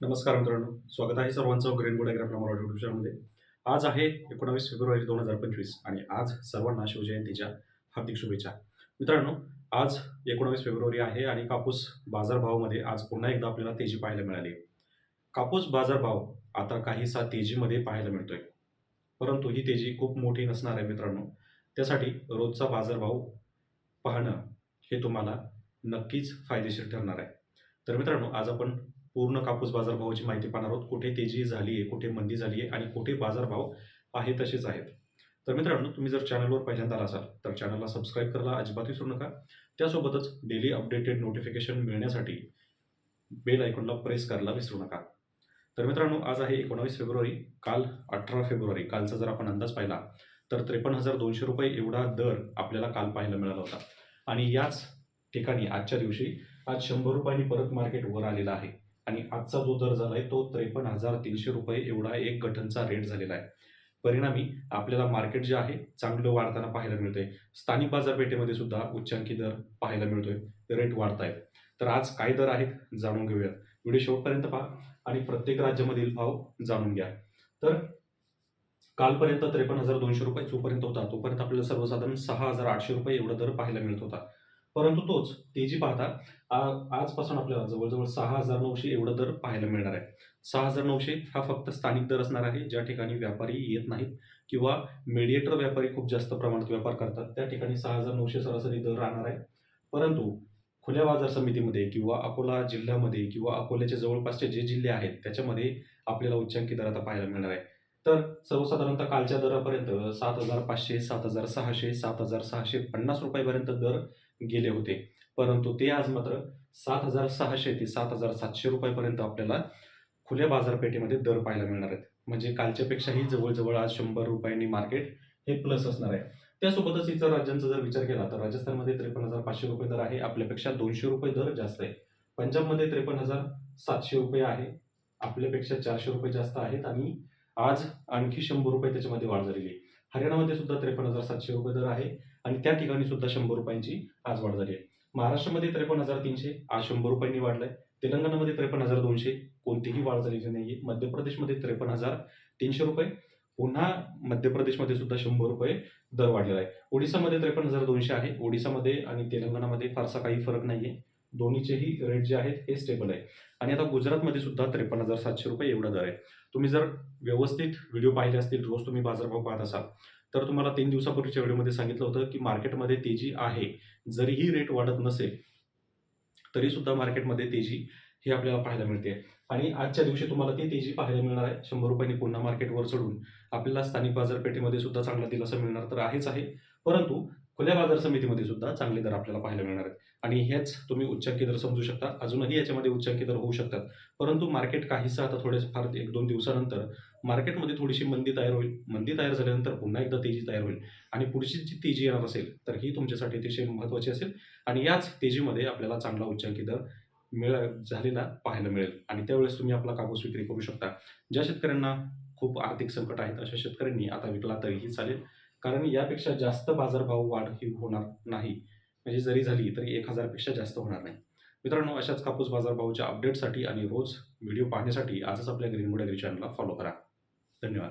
नमस्कार मित्रांनो. स्वागत आहे सर्वांचं ग्रीन गुड मराठी युट्यूब चॅनलमध्ये आज आहे एकोणावीस फेब्रुवारी दोन हजार पंचवीस आणि आज सर्वांना शिवजयंतीच्या हार्दिक शुभेच्छा. मित्रांनो आज एकोणावीस फेब्रुवारी आहे आणि कापूस बाजारभावामध्ये आज पुन्हा एकदा आपल्याला तेजी पाहायला मिळाली. कापूस बाजारभाव आता काहीसा तेजीमध्ये पाहायला मिळतोय. परंतु ही तेजी खूप मोठी नसणार आहे मित्रांनो. त्यासाठी रोजचा बाजारभाव पाहणं हे तुम्हाला नक्कीच फायदेशीर ठरणार आहे. तर मित्रांनो आज आपण पूर्ण कापूस बाजारभावाची माहिती पाहणार आहोत. कुठे तेजी झाली आहे कुठे मंदी झाली आहे आणि कुठे बाजारभाव आहे तसेच आहेत. तर मित्रांनो तुम्ही जर चॅनलवर पहिल्यांदा असाल तर चॅनलला सबस्क्राईब करायला अजिबात विसरू नका. त्यासोबतच डेली अपडेटेड नोटिफिकेशन मिळण्यासाठी बेल आयकॉनला प्रेस करायला विसरू नका. तर मित्रांनो आज आहे एकोणावीस फेब्रुवारी काल अठरा फेब्रुवारी. कालचा जर आपण अंदाज पाहिला तर त्रेपन्न हजार दोनशे रुपये एवढा दर आपल्याला काल पाहायला मिळाला होता. आणि याच ठिकाणी आजच्या दिवशी आज शंभर रुपयांनी परत मार्केट वर आलेला आहे. आणि आजचा जो दर झाला आहे तो त्रेपन्न हजार तीनशे रुपये एवढा एक गठनचा रेट झालेला आहे. परिणामी आपल्याला मार्केट जे आहे चांगलं वाढताना पाहायला मिळतंय. स्थानिक बाजारपेठेमध्ये सुद्धा उच्चांकी दर पाहायला मिळतोय. रेट वाढत आहेत तर आज काय दर आहेत जाणून घेऊयात. व्हिडिओ शेवटपर्यंत पहा आणि प्रत्येक राज्यामधील भाव जाणून घ्या. तर कालपर्यंत त्रेपन्न हजार दोनशे रुपये जोपर्यंत होता तोपर्यंत आपल्याला सर्वसाधारण सहा हजार आठशे रुपये एवढा दर पाहायला मिळत होता. परंतु तोच तेजी पाहता आ- आजपासून आपल्याला जवळजवळ सहा हजार नऊशे एवढा दर पाहायला मिळणार आहे. सहा हजार नऊशे हा फक्त स्थानिक दर असणार आहे ज्या ठिकाणी व्यापारी येत नाहीत किंवा मेडिएटर व्यापारी खूप जास्त प्रमाणात व्यापार करतात. त्या ठिकाणी सहा हजार नऊशे सरासरी दर राहणार आहे. परंतु खुल्या बाजार समितीमध्ये किंवा अकोला जिल्ह्यामध्ये किंवा अकोल्याच्या जवळपासचे जे जिल्हे आहेत त्याच्यामध्ये आपल्याला उच्चांकी दर आता पाहायला मिळणार आहे. तर सर्वसाधारणतः कालच्या दरापर्यंत सात हजार पाचशे सात हजार सहाशे सात हजार सहाशे पन्नास रुपयापर्यंत दर गेले होते. परंतु ते आज मात्र सात हजार सहाशे ते सात हजार सातशे रुपयापर्यंत आपल्याला खुल्या बाजारपेठेमध्ये दर पाहायला मिळणार आहेत. म्हणजे कालच्यापेक्षाही जवळजवळ आज शंभर रुपयांनी मार्केट हे प्लस असणार आहे. त्यासोबतच इतर राज्यांचा जर विचार केला तर राजस्थानमध्ये त्रेपन्न हजार पाचशे रुपये दर आहे. आपल्यापेक्षा दोनशे रुपये दर जास्त आहे. पंजाबमध्ये त्रेपन्न हजार सातशे रुपये आहे. आपल्यापेक्षा चारशे रुपये जास्त आहेत आणि आज आणखी शंभर रुपये त्याच्यामध्ये वाढ झालेली आहे. हरियाणामध्ये सुद्धा त्रेपन्न हजार सातशे रुपये दर आहे. आणि त्या ठिकाणी सुद्धा शंभर रुपयांची आज वाढ झाली आहे. महाराष्ट्रामध्ये त्रेपन्न हजार तीनशे आज शंभर रुपयांनी वाढलाय. तेलंगणामध्ये त्रेपन्न हजार दोनशे कोणतीही वाढ झालेली नाहीये. मध्य प्रदेशमध्ये त्रेपन्न हजार तीनशे रुपये. पुन्हा मध्य प्रदेशमध्ये सुद्धा शंभर रुपये दर वाढलेला आहे. ओडिसामध्ये त्रेपन्न हजार दोनशे आहे. ओडिसामध्ये आणि तेलंगणामध्ये फारसा काही फरक नाही आहे दोन्हीचेही रेट जे आहेत हे स्टेबल आहे. आणि आता गुजरातमध्ये सुद्धा त्रेपन्न हजार सातशे रुपये एवढा दर आहे. तुम्ही जर व्यवस्थित व्हिडिओ पाहिले असतील रोज तुम्ही बाजारभाव पाहत असाल तर तुम्हाला तीन दिवसापूर्वीच्या व्हिडिओमध्ये सांगितलं होतं की मार्केटमध्ये तेजी आहे. जरीही रेट वाढत नसेल तरी सुद्धा मार्केटमध्ये तेजी ही आपल्याला पाहायला मिळते. आणि आजच्या दिवशी तुम्हाला ती तेजी पाहायला मिळणार आहे. शंभर रुपयांनी पुन्हा मार्केटवर चढून आपल्याला स्थानिक बाजारपेठेमध्ये सुद्धा चांगला दिलासा मिळणार तर आहेच आहे. परंतु खुल्या बाजार समितीमध्ये सुद्धा चांगले दर आपल्याला पाहायला मिळणार आहेत. आणि हेच तुम्ही उच्चांकी दर समजू शकता. अजूनही याच्यामध्ये उच्चांकी दर होऊ शकतात. परंतु मार्केट काहीसं आता थोडे फार एक दोन दिवसानंतर मार्केटमध्ये थोडीशी मंदी तयार होईल. मंदी तयार झाल्यानंतर पुन्हा एकदा तेजी तयार होईल. आणि पुढची जी तेजी येणार असेल तर ही तुमच्यासाठी अतिशय महत्त्वाची असेल. आणि याच तेजीमध्ये आपल्याला चांगला उच्चांकी दर मिळ झालेला पाहायला मिळेल. आणि त्यावेळेस तुम्ही आपला कापूस विक्री करू शकता. ज्या शेतकऱ्यांना खूप आर्थिक संकट आहेत अशा शेतकऱ्यांनी आता विकला तरीही चालेल. कारण यापेक्षा जास्त बाजारभाव वाढ ही होणार नाही. म्हणजे जरी झाली तरी एक हजारपेक्षा जास्त होणार नाही. मित्रांनो अशाच कापूस बाजारभावाच्या अपडेटसाठी आणि रोज व्हिडिओ पाहण्यासाठी आजच आपल्या ग्रीन गुड चॅनलला फॉलो करा. धन्यवाद.